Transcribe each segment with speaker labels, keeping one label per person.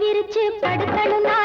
Speaker 1: விரிச்சு படுக்கணும்னா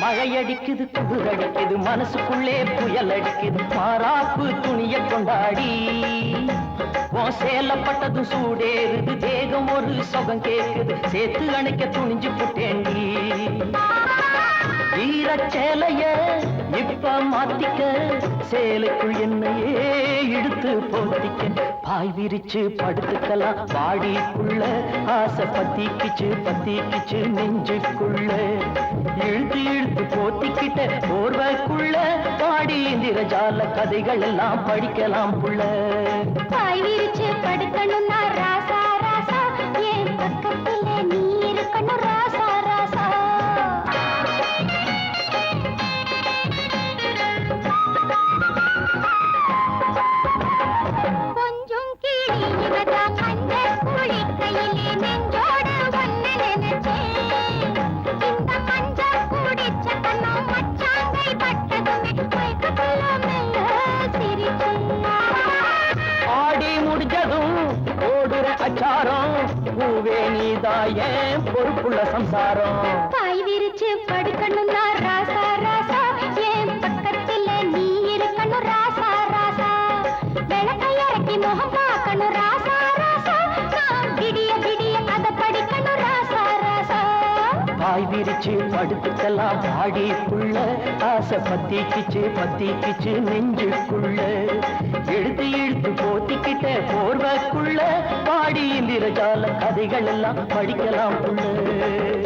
Speaker 1: மழை
Speaker 2: அடிக்குது குளிர் அடிக்குது மனசுக்குள்ளே புயல் அடிக்குது மாறாப்பு துணிய கொண்டாடி உன் சேலப்பட்டது சூடேறுது தேகம் ஒரு சொகம் கேக்குது. சேர்த்து அணைக்க துணிஞ்சு புட்டேண்டி ஈரச் சேலைய இப்ப மாத்திக்க. சேலைக்குள் என்னையே இழுத்து போத்திக்க பாய் விரிச்சு படுத்துக்கலாம். பாடிக்குள்ள ஆசை பத்திக்கிச்சு பத்திக்கிச்சு நெஞ்சுக்குள்ள. இழுத்து இழுத்து போத்திக்கிட்ட போர்வைக்குள்ள பாடி இந்திரஜால கதைகள் எல்லாம் படிக்கலாம் புள்ள.
Speaker 1: பாய் விரிச்சு படுக்கணும்னா
Speaker 2: ஓடுற அச்சாரம் பூவே நீதாய பொறுப்புள்ள சம்சாரம்.
Speaker 1: பாய் விரிச்சு படுக்கணும்னா ராசா ராசா. என் பக்கத்துல நீ இருக்கணும் ராசா ராசா. விளக்க இறக்கி முகம் பார்க்கணும் ராசா ராசா. நான் விடிய விடிய கதை படிக்கணும் ராசா ராசா.
Speaker 2: பாய் விரிச்சு படுத்துக்கலாம் பாடிக்குள்ள ஆசை பத்திக்கிச்சு பத்திக்கிச்சு நெஞ்சுக்குள்ள. எடுத்து இழுத்து போத்திக்கிட்ட போர்வைக்குள்ள கதைகள் எல்லாம் படிக்கலாம் புள்ள